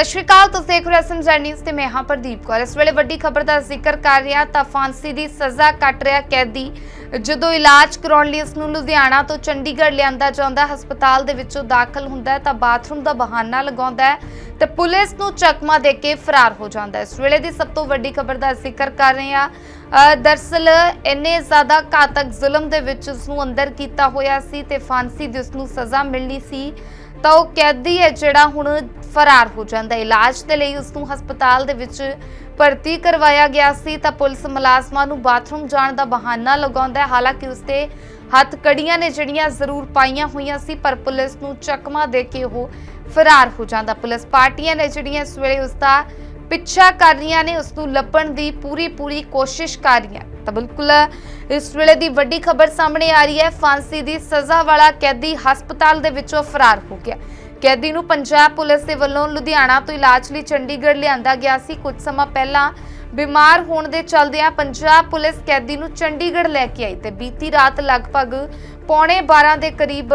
ਸਤਿ ਸ਼੍ਰੀ ਅਕਾਲ ਤੁਸੀਂ ਦੇਖ ਰਹੇ ਹੋ ਐਸਐਮਜ਼ੈਡ ਨਿਊਜ਼ ਤੇ ਮੈਂ ਹਾਂ ਪ੍ਰਦੀਪ ਕੌਰ। ਇਸ ਵੇਲੇ ਵੱਡੀ ਖਬਰ ਦਾ ਜ਼ਿਕਰ ਕਰ ਰਿਹਾ ਤਾਂ ਫਾਂਸੀ ਦੀ ਸਜ਼ਾ ਕੱਟ ਰਿਹਾ ਕੈਦੀ। ਜਦੋਂ ਇਲਾਜ ਕਰਾਉਣ ਲਈ ਉਸ ਨੂੰ ਲੁਧਿਆਣਾ ਤੋਂ ਚੰਡੀਗੜ੍ਹ ਲਿਆਂਦਾ ਜਾਂਦਾ ਹਸਪਤਾਲ ਦੇ ਵਿੱਚੋਂ ਦਾਖਲ ਹੁੰਦਾ ਹੈ ਤਾਂ ਬਾਥਰੂਮ ਦਾ ਬਹਾਨਾ ਲਗਾਉਂਦਾ ਹੈ ਤੇ ਪੁਲਿਸ ਨੂੰ ਚਕਮਾ ਦੇ ਕੇ ਫਰਾਰ ਹੋ ਜਾਂਦਾ ਹੈ। ਇਸ ਵੇਲੇ ਦੀ ਸਭ ਤੋਂ ਵੱਡੀ ਖਬਰ ਦਾ ਜ਼ਿਕਰ ਕਰ ਰਹੇ ਹਾਂ। ਅ, ਦਰਅਸਲ ਇੰਨੇ ਜ਼ਿਆਦਾ ਘਾਤਕ ਜ਼ੁਲਮ ਦੇ ਵਿੱਚ ਉਸ ਨੂੰ ਅੰਦਰ ਕੀਤਾ ਹੋਇਆ ਸੀ ਤੇ ਫਾਂਸੀ ਦੀ ਉਸ ਨੂੰ ਸਜ਼ਾ ਮਿਲਣੀ ਸੀ। ਤਾਂ ਉਹ ਕੈਦੀ ਹੈ ਜਿਹੜਾ ਹੁਣ ਫਰਾਰ ਹੋ ਜਾਂਦਾ ਇਲਾਜ ਦੇ ਲਈ ਉਸ ਨੂੰ ਹਸਪਤਾਲ ਦੇ ਵਿੱਚ ਭਰਤੀ ਕਰਵਾਇਆ ਗਿਆ ਸੀ, ਤਾਂ ਪੁਲਿਸ ਮੁਲਾਜ਼ਮਾਂ ਨੂੰ ਬਾਥਰੂਮ ਜਾਣ ਦਾ ਬਹਾਨਾ ਲਗਾਉਂਦਾ ਹੈ। ਹਾਲਾਂਕਿ ਉਸ ਹੱਥ ਕੜੀਆਂ ਨੇ ਜਿਹੜੀਆਂ ਜ਼ਰੂਰ ਪਾਈਆਂ ਹੋਈਆਂ ਸੀ, ਪਰ ਪੁਲਿਸ ਨੂੰ ਚਕਮਾ ਦੇ ਕੇ ਉਹ ਫਰਾਰ ਹੋ ਜਾਂਦਾ। ਪੁਲਿਸ ਪਾਰਟੀਆਂ ਨੇ ਜਿਹੜੀਆਂ ਇਸ ਵੇਲੇ ਉਸ ਦਾ ਪਿੱਛਾ ਕਰ ਰਹੀਆਂ ਨੇ, ਉਸ ਨੂੰ ਲੱਭਣ ਦੀ ਪੂਰੀ ਪੂਰੀ ਕੋਸ਼ਿਸ਼ ਕਰ ਰਹੀਆਂ ਤਾਂ ਬਿਲਕੁਲ ਇਸ ਵੇਲੇ ਦੀ ਵੱਡੀ ਖਬਰ ਸਾਹਮਣੇ ਆ ਰਹੀ ਹੈ। ਫਾਂਸੀ ਦੀ ਸਜ਼ਾ ਵਾਲਾ ਕੈਦੀ ਹਸਪਤਾਲ ਦੇ ਵਿੱਚੋਂ ਫਰਾਰ ਹੋ ਗਿਆ। ਕੈਦੀ ਨੂੰ ਪੰਜਾਬ ਪੁਲਿਸ ਦੇ ਵੱਲੋਂ ਲੁਧਿਆਣਾ ਤੋਂ ਇਲਾਜ ਲਈ ਚੰਡੀਗੜ੍ਹ ਲਿਆਂਦਾ ਗਿਆ ਸੀ। ਕੁਝ ਸਮਾਂ ਪਹਿਲਾਂ ਬਿਮਾਰ ਹੋਣ ਦੇ ਚਲਦਿਆਂ ਪੰਜਾਬ ਪੁਲਿਸ ਕੈਦੀ ਨੂੰ ਚੰਡੀਗੜ੍ਹ ਲੈ ਕੇ ਆਈ ਤੇ ਬੀਤੀ ਰਾਤ ਲਗਭਗ ਪੌਣੇ 12 ਦੇ ਕਰੀਬ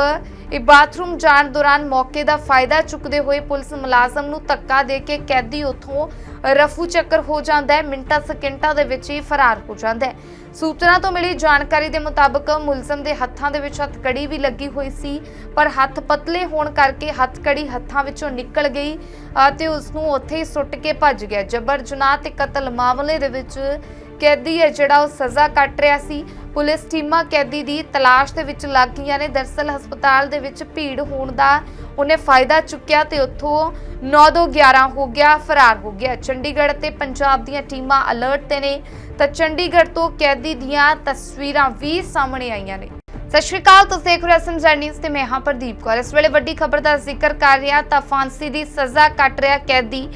ਇਹ ਬਾਥਰੂਮ ਜਾਣ ਦੌਰਾਨ ਮੌਕੇ ਦਾ ਫਾਇਦਾ ਚੁੱਕਦੇ ਹੋਏ ਪੁਲਿਸ ਮੁਲਾਜ਼ਮ ਨੂੰ ਧੱਕਾ ਦੇ ਕੇ ਕੈਦੀ ਉੱਥੋਂ ਰਫੂ ਚੱਕਰ ਹੋ ਜਾਂਦਾ ਹੈ, ਮਿੰਟਾਂ, ਸਕਿੰਟਾਂ ਦੇ ਵਿੱਚ ਹੀ ਫਰਾਰ ਹੋ ਜਾਂਦਾ ਹੈ। ਸੂਚਨਾ ਤੋਂ ਮਿਲੀ ਜਾਣਕਾਰੀ ਦੇ ਮੁਤਾਬਕ ਮੁਲਜ਼ਮ ਦੇ ਹੱਥਾਂ ਦੇ ਵਿੱਚ ਹੱਥਕੜੀ ਵੀ ਲੱਗੀ ਹੋਈ ਸੀ, ਪਰ ਹੱਥ ਪਤਲੇ ਹੋਣ ਕਰਕੇ ਹੱਥਕੜੀ ਹੱਥਾਂ ਵਿੱਚੋਂ ਨਿਕਲ ਗਈ, ਅਤੇ ਉਸ ਨੂੰ ਉੱਥੇ ਹੀ ਸੁੱਟ ਕੇ ਭੱਜ ਗਿਆ। ਜਬਰ ਜਨਾਹ ਤੇ ਕਤਲ ਮਾਮਲੇ ਦੇ ਵਿੱਚ ਕੈਦੀ ਹੈ ਜਿਹੜਾ ਉਹ ਸਜ਼ਾ ਕੱਟ ਰਿਹਾ ਸੀ। ਪੁਲਿਸ ਟੀਮਾਂ ਕੈਦੀ ਦੀ ਤਲਾਸ਼ ਦੇ ਵਿੱਚ ਲੱਗ ਗਈਆਂ ਨੇ। ਦਰਸਲ ਹਸਪਤਾਲ ਦੇ ਵਿੱਚ ਭੀੜ ਹੋਣ ਦਾ ਉਹਨੇ ਫਾਇਦਾ ਚੁੱਕਿਆ ਤੇ ਉੱਥੋਂ 9-11 ਹੋ ਗਿਆ, ਫਰਾਰ ਹੋ ਗਿਆ। ਚੰਡੀਗੜ੍ਹ ਤੇ ਪੰਜਾਬ ਦੀਆਂ ਟੀਮਾਂ ਅਲਰਟ ਤੇ ਨੇ। ਤਾਂ ਚੰਡੀਗੜ੍ਹ ਤੋਂ ਕੈਦੀ ਦੀਆਂ ਤਸਵੀਰਾਂ ਵੀ ਸਾਹਮਣੇ ਆਈਆਂ ਨੇ। ਸਤਿ ਸ਼੍ਰੀ ਅਕਾਲ ਤੁਸੀਂ ਦੇਖ ਰਹੇ ਹੋ ਐਸਐਮਜ਼ੈਡ ਨਿਊਜ਼ ਤੇ ਮੈਂ ਹਾਂ ਪ੍ਰਦੀਪ ਕੌਰ। ਇਸ ਵੇਲੇ ਵੱਡੀ ਖਬਰ ਦਾ ਜ਼ਿਕਰ ਕਰ ਰਿਹਾ ਤਾਂ ਫਾਂਸੀ ਦੀ ਸਜ਼ਾ ਕੱਟ ਰਿਹਾ ਕੈਦੀ।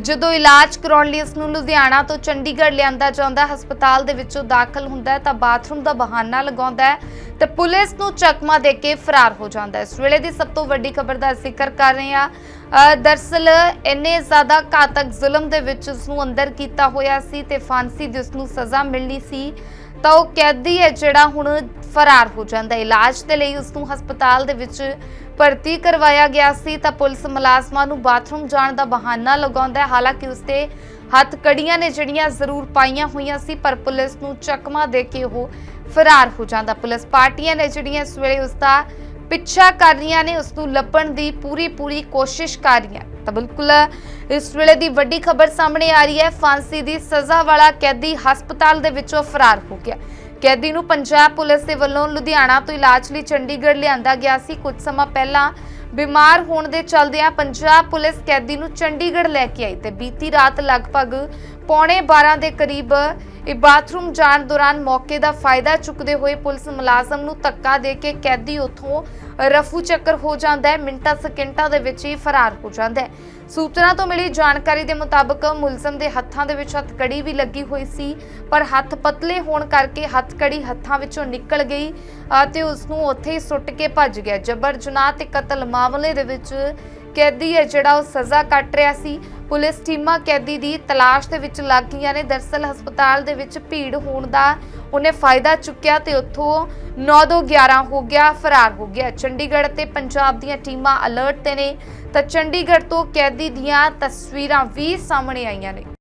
ਜਦੋਂ ਇਲਾਜ ਕਰਾਉਣ ਲਈ ਉਸ ਨੂੰ ਲੁਧਿਆਣਾ ਤੋਂ ਚੰਡੀਗੜ੍ਹ ਲਿਆਂਦਾ ਜਾਂਦਾ ਹਸਪਤਾਲ ਦੇ ਵਿੱਚੋਂ ਦਾਖਲ ਹੁੰਦਾ ਹੈ ਤਾਂ ਬਾਥਰੂਮ ਦਾ ਬਹਾਨਾ ਲਗਾਉਂਦਾ ਹੈ ਤੇ ਪੁਲਿਸ ਨੂੰ ਚਕਮਾ ਦੇ ਕੇ ਫਰਾਰ ਹੋ ਜਾਂਦਾ ਹੈ। ਇਸ ਵੇਲੇ ਦੀ ਸਭ ਤੋਂ ਵੱਡੀ ਖਬਰ ਦਾ ਜ਼ਿਕਰ ਕਰ ਰਹੇ ਹਾਂ। ਅ, ਦਰਅਸਲ ਇੰਨੇ ਜ਼ਿਆਦਾ ਘਾਤਕ ਜ਼ੁਲਮ ਦੇ ਵਿੱਚ ਉਸ ਨੂੰ ਅੰਦਰ ਕੀਤਾ ਹੋਇਆ ਸੀ ਤੇ ਫਾਂਸੀ ਦੀ ਉਸ ਨੂੰ ਸਜ਼ਾ ਮਿਲਣੀ ਸੀ। ਤਾਂ ਉਹ ਕੈਦੀ ਹੈ ਜਿਹੜਾ ਹੁਣ ਫਰਾਰ ਹੋ ਜਾਂਦਾ। ਇਲਾਜ ਦੇ ਲਈ ਉਸ ਨੂੰ ਹਸਪਤਾਲ ਦੇ ਵਿੱਚ ਭਰਤੀ ਕਰਵਾਇਆ ਗਿਆ ਸੀ ਤਾਂ ਪੁਲਿਸ ਮੁਲਾਜ਼ਮਾਂ ਨੂੰ ਬਾਥਰੂਮ ਜਾਣ ਦਾ ਬਹਾਨਾ ਲਗਾਉਂਦਾ ਹੈ। ਹਾਲਾਂਕਿ ਉਸ ਹੱਥ ਕੜੀਆਂ ਨੇ ਜਿਹੜੀਆਂ ਜ਼ਰੂਰ ਪਾਈਆਂ ਹੋਈਆਂ ਸੀ, ਪਰ ਪੁਲਿਸ ਨੂੰ ਚਕਮਾ ਦੇ ਕੇ ਉਹ ਫਰਾਰ ਹੋ ਜਾਂਦਾ। ਪੁਲਿਸ ਪਾਰਟੀਆਂ ਨੇ ਜਿਹੜੀਆਂ ਇਸ ਵੇਲੇ ਉਸ ਦਾ ਪਿੱਛਾ ਕਰ ਰਹੀਆਂ ਨੇ ਉਸ ਨੂੰ ਲੱਭਣ ਦੀ ਪੂਰੀ ਪੂਰੀ ਕੋਸ਼ਿਸ਼ ਕਰ ਰਹੀਆਂ ਤਾਂ ਬਿਲਕੁਲ ਇਸ ਵੇਲੇ ਦੀ ਵੱਡੀ ਖਬਰ ਸਾਹਮਣੇ ਆ ਰਹੀ ਹੈ। ਫਾਂਸੀ ਦੀ ਸਜ਼ਾ ਵਾਲਾ ਕੈਦੀ ਹਸਪਤਾਲ ਦੇ ਵਿੱਚੋਂ ਫਰਾਰ ਹੋ ਗਿਆ। ਕੈਦੀ ਨੂੰ ਪੰਜਾਬ ਪੁਲਿਸ ਦੇ ਵੱਲੋਂ ਲੁਧਿਆਣਾ ਤੋਂ ਇਲਾਜ ਲਈ ਚੰਡੀਗੜ੍ਹ ਲਿਆਂਦਾ ਗਿਆ ਸੀ। ਕੁਝ ਸਮਾਂ ਪਹਿਲਾਂ ਬਿਮਾਰ ਹੋਣ ਦੇ ਚਲਦਿਆਂ ਪੰਜਾਬ ਪੁਲਿਸ ਕੈਦੀ ਨੂੰ ਚੰਡੀਗੜ੍ਹ ਲੈ ਕੇ ਆਈ ਤੇ ਬੀਤੀ ਰਾਤ ਲਗਭਗ ਪੌਣੇ 12 ਦੇ ਕਰੀਬ ਇਹ ਬਾਥਰੂਮ ਜਾਣ ਦੌਰਾਨ ਮੌਕੇ ਦਾ ਫਾਇਦਾ ਚੁੱਕਦੇ ਹੋਏ ਪੁਲਿਸ ਮੁਲਾਜ਼ਮ ਨੂੰ ਧੱਕਾ ਦੇ ਕੇ ਕੈਦੀ ਉੱਥੋਂ ਰਫੂ ਚੱਕਰ ਹੋ ਜਾਂਦਾ ਹੈ। ਮਿੰਟਾਂ, ਸਕਿੰਟਾਂ ਦੇ ਵਿੱਚ ਹੀ ਫਰਾਰ ਹੋ ਜਾਂਦਾ ਹੈ। ਸੂਚਨਾ ਤੋਂ ਮਿਲੀ ਜਾਣਕਾਰੀ ਦੇ ਮੁਤਾਬਕ ਮੁਲਜ਼ਮ ਦੇ ਹੱਥਾਂ ਦੇ ਵਿੱਚ ਹੱਥਕੜੀ ਵੀ ਲੱਗੀ ਹੋਈ ਸੀ, ਪਰ ਹੱਥ ਪਤਲੇ ਹੋਣ ਕਰਕੇ ਹੱਥਕੜੀ ਹੱਥਾਂ ਵਿੱਚੋਂ ਨਿਕਲ ਗਈ ਅਤੇ ਉਸ ਨੂੰ ਉੱਥੇ ਹੀ ਸੁੱਟ ਕੇ ਭੱਜ ਗਿਆ। ਜਬਰ ਜਨਾਹ ਤੇ ਕਤਲ ਮਾਮਲੇ ਦੇ ਵਿੱਚ ਕੈਦੀ ਹੈ ਜਿਹੜਾ ਉਹ ਸਜ਼ਾ ਕੱਟ ਰਿਹਾ ਸੀ। ਪੁਲਿਸ ਟੀਮਾਂ ਕੈਦੀ ਦੀ ਤਲਾਸ਼ ਦੇ ਵਿੱਚ ਲੱਗ ਗਈਆਂ ਨੇ। ਦਰਸਲ ਹਸਪਤਾਲ ਦੇ ਵਿੱਚ ਭੀੜ ਹੋਣ ਦਾ ਉਹਨੇ ਫਾਇਦਾ ਚੁੱਕਿਆ ਤੇ ਉੱਥੋਂ 9-11 ਹੋ ਗਿਆ, ਫਰਾਰ ਹੋ ਗਿਆ। ਚੰਡੀਗੜ੍ਹ ਤੇ ਪੰਜਾਬ ਦੀਆਂ ਟੀਮਾਂ ਅਲਰਟ ਤੇ ਨੇ। ਤਾਂ ਚੰਡੀਗੜ੍ਹ ਤੋਂ ਕੈਦੀ ਦੀਆਂ ਤਸਵੀਰਾਂ ਵੀ ਸਾਹਮਣੇ ਆਈਆਂ ਨੇ।